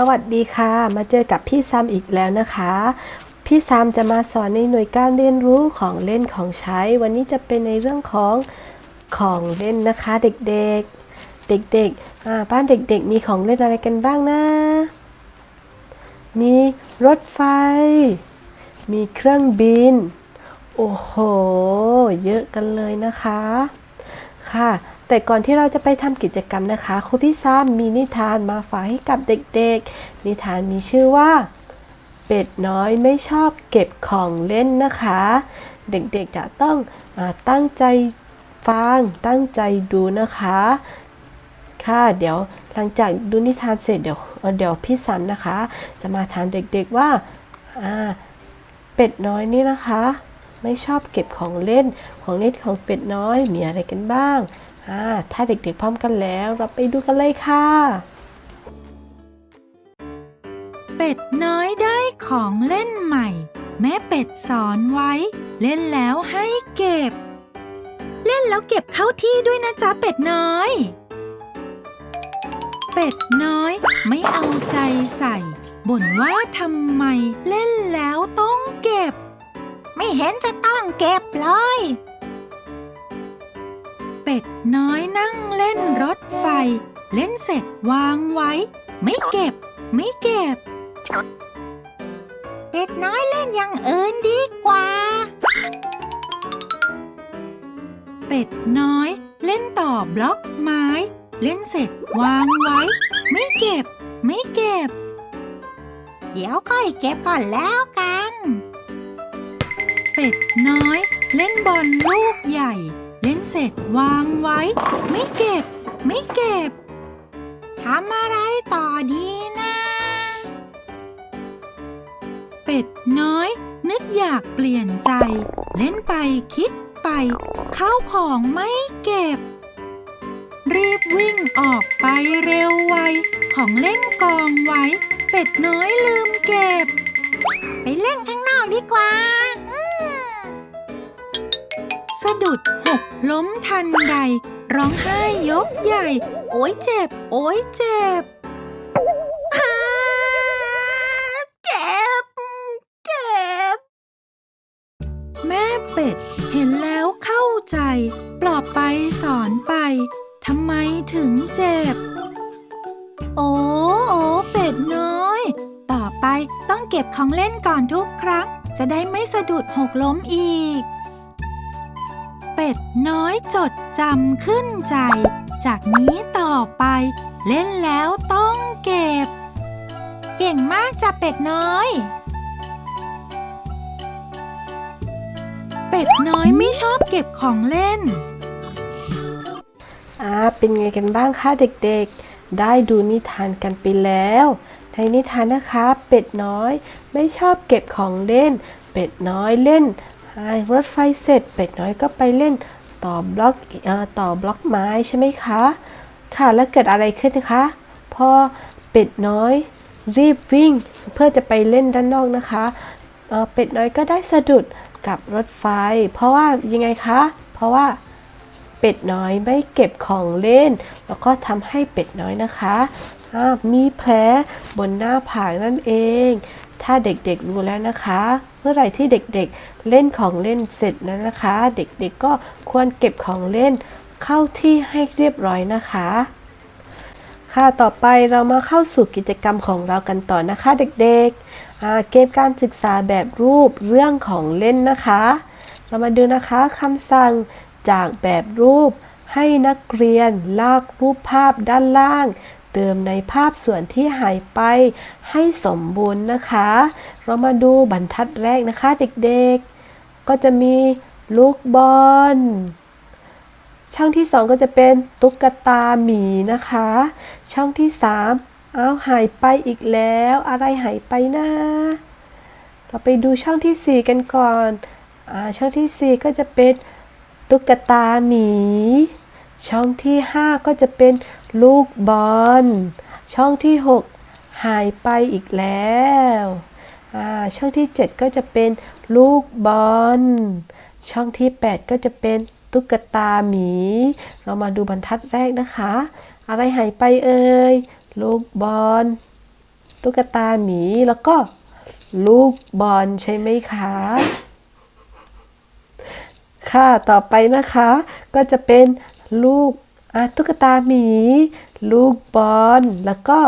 สวัสดีค่ะ มาเจอกับพี่ซัมอีกแล้วนะคะ พี่ซัมจะมาสอนในหน่วยการเรียนรู้ของเล่นของใช้ วันนี้จะเป็นในเรื่องของของเล่นนะคะเด็กๆ เด็กๆบ้านเด็กๆ มีของเล่นอะไรกันบ้างนะ มีรถไฟ มีเครื่องบิน โอ้โห เยอะกันเลยนะคะ ค่ะ แต่ก่อนที่เราจะไปทำกิจกรรมนะคะครูพี่ซ้ำมีนิทานมาฝากให้กับเด็กๆ นิทานมีชื่อว่า เป็ดน้อยไม่ชอบเก็บของเล่นนะคะ เด็กๆจะต้องอาตั้งใจฟังตั้งใจดูนะคะ ค่ะเดี๋ยวหลังจากดูนิทานเสร็จเดี๋ยวเดี๋ยวพี่สันนะคะ จะมาถามเด็กๆว่าอ่าเป็ดน้อยนี่นะคะ ไม่ชอบเก็บของเล่นของเล่นของเป็ดน้อยมีอะไรกันบ้าง อ่าถ้าเด็กๆพร้อมกันแล้วเราไปดูกันเลยค่ะ เป็ดน้อยได้ของเล่นใหม่ แม่เป็ดสอนไว้ เล่นแล้วให้เก็บ เล่นแล้วเก็บเข้าที่ด้วยนะจ๊ะเป็ดน้อย เป็ดน้อยไม่เอาใจใส่บ่นว่าทำไมเล่นแล้วต้องเก็บ ไม่เห็นจะต้องเก็บเลย เป็ดน้อยนั่งเล่นรถไฟ เล่นเสร็จวางไว้ ไม่เก็บ ไม่เก็บ เป็ดน้อยเล่นอย่างอื่นดีกว่า เป็ดน้อย เล่นต่อบล็อกไม้ เล่นเสร็จวางไว้ ไม่เก็บ ไม่เก็บ เดี๋ยวค่อยเก็บก่อนแล้วกัน เป็ดน้อย เล่นบอลลูกใหญ่ เล่นเสร็จวางไว้ ไม่เก็บ ไม่เก็บทำอะไรต่อดีนะ เป็ดน้อย นึกอยากเปลี่ยนใจ เล่นไปคิดไปเข้าของไม่เก็บ รีบวิ่งออกไปเร็วไว ของเล่นกองไว้ เป็ดน้อยลืมเก็บ ไปเล่นข้างนอกดีกว่าะดุดหกล้มทันใด ร้องไห้ยกใหญ่ โอ้ยเจ็บ โอ้ยเจ็บเจ็บ เจ็บ แม่เป็ดเห็นแล้วเข้าใจ ปลอบไปสอนไปทำไมถึงเจ็บ โอ้โอ้เป็ดน้อย ต่อไปต้องเก็บของเล่นก่อนทุกครั้ง จะได้ไม่สะดุดหกล้มอีก เป็ดน้อยจดจำขึ้นใจ จากนี้ต่อไป เล่นแล้วต้องเก็บ เก่งมากจ้ะเป็ดน้อย เป็ดน้อยไม่ชอบเก็บของเล่น อ่าเป็นไงกันบ้างคะเด็กๆ ได้ดูนิทานกันไปแล้ว ในนิทานนะคะ เป็ดน้อยไม่ชอบเก็บของเล่น เป็ดน้อยเล่น รถไฟเสร็จเป็ดน้อยก็ไปเล่นต่อบล็อกอต่อบล็อกไม้ใช่ไหมคะ ค่ะแล้วเกิดอะไรขึ้นคะพอเป็ดน้อยรีบวิ่งเพื่อจะไปเล่นด้านนอกนะคะ เป็ดน้อยก็ได้สะดุดกับรถไฟ เพราะว่ายังไงคะ เพราะว่าเป็ดน้อยไม่เก็บของเล่น แล้วก็ทำให้เป็ดน้อยนะคะ มีแผลบนหน้าผากนั่นเอง ถ้าเด็กๆรู้แล้วนะคะ เมื่อไหร่ที่เด็กๆเล่นของเล่นเสร็จแล้วนะคะ เด็กๆก็ควรเก็บของเล่นเข้าที่ให้เรียบร้อยนะคะ ค่ะต่อไปเรามาเข้าสู่กิจกรรมของเรากันต่อนะคะเด็กๆเกมการศึกษาแบบรูปเรื่องของเล่นนะคะ เรามาดูนะคะคำสั่งจากแบบรูปให้นักเรียนลากรูปภาพด้านล่าง เติมในภาพส่วนที่หายไปให้สมบูรณ์นะคะ เรามาดูบรรทัดแรกนะคะเด็กๆ ก็จะมีลูกบอล ช่องที่สองก็จะเป็นตุ๊กตาหมีนะคะ ช่องที่สามเอาหายไปอีกแล้ว อะไรหายไปนะ เราไปดูช่องที่สี่กันก่อนอช่องที่สี่ก็จะเป็นตุ๊กตาหมี ช่องที่ห้าก็จะเป็นลูกบอล ช่องที่หกหายไปอีกแล้วช่องที่เจ็ดก็จะเป็นลูกบอล ช่องที่แปดก็จะเป็นตุ๊กตาหมี เรามาดูบรรทัดแรกนะคะ อะไรหายไปเอ่ย ลูกบอล ตุ๊กตาหมี แล้วก็ลูกบอลใช่ไหมคะ ค่ะ ต่อไปนะคะ ก็จะเป็น ลูกตุ๊กตาหมี ลูกบอลแล้วก็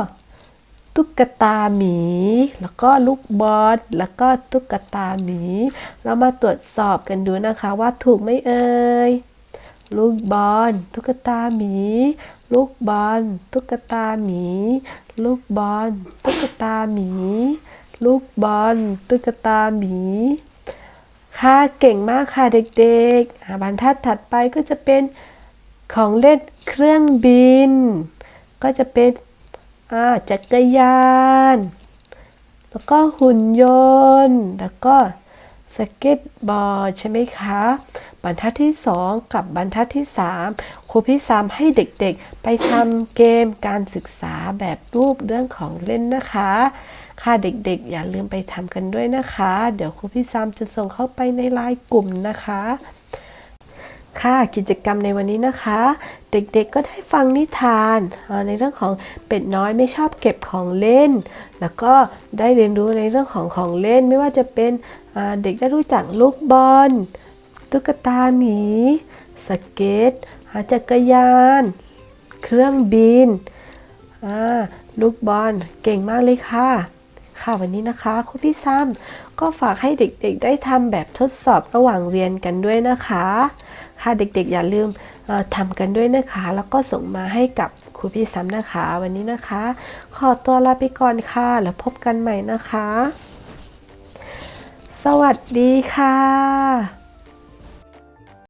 ตุ๊กตาหมี แล้วก็ลูกบอลแล้วก็ตุ๊กตาหมี เรามาตรวจสอบกันดูนะคะว่าถูกไหมเอ่ยลูกบอลตุ๊กตาหมี ลูกบอลตุ๊กตาหมี ลูกบอลตุ๊กตาหมี ลูกบอลตุ๊กตาหมี ค่ะเก่งมากค่ะเด็กๆบรรทัดถัดไปก็จะเป็น ของเล่นเครื่องบิน ก็จะเป็นจักรยาน แล้วก็หุ่นยนต์ แล้วก็สเก็ตบอร์ดใช่ไหมคะ บรรทัดที่ 2 กับบรรทัดที่ 3 ครูพี่สามให้เด็กๆ ไปทำเกมการศึกษาแบบรูปเรื่องของเล่นนะคะ ค่ะเด็กๆ อย่าลืมไปทำกันด้วยนะคะ เดี๋ยวครูพี่สามจะส่งเข้าไปในไลน์กลุ่มนะคะ ค่ะกิจกรรมในวันนี้นะคะ เด็กๆก็ได้ฟังนิทานในเรื่องของเป็ดน้อยไม่ชอบเก็บของเล่น แล้วก็ได้เรียนรู้ในเรื่องของของเล่น ไม่ว่าจะเป็นเด็กได้รู้จักลูกบอลตุ๊กตาหมีสเก็ตจักรยาน เครื่องบินลูกบอลเก่งมากเลยค่ะ ค่ะวันนี้นะคะครูพี่ซ้ำก็ฝากให้เด็กๆ ได้ทำแบบทดสอบระหว่างเรียนกันด้วยนะคะ ค่ะเด็กๆ อย่าลืมทำกันด้วยนะคะ แล้วก็ส่งมาให้กับครูพี่ซ้ำนะคะ วันนี้นะคะ ขอตัวลาไปก่อนค่ะ แล้วพบกันใหม่นะคะ สวัสดีค่ะ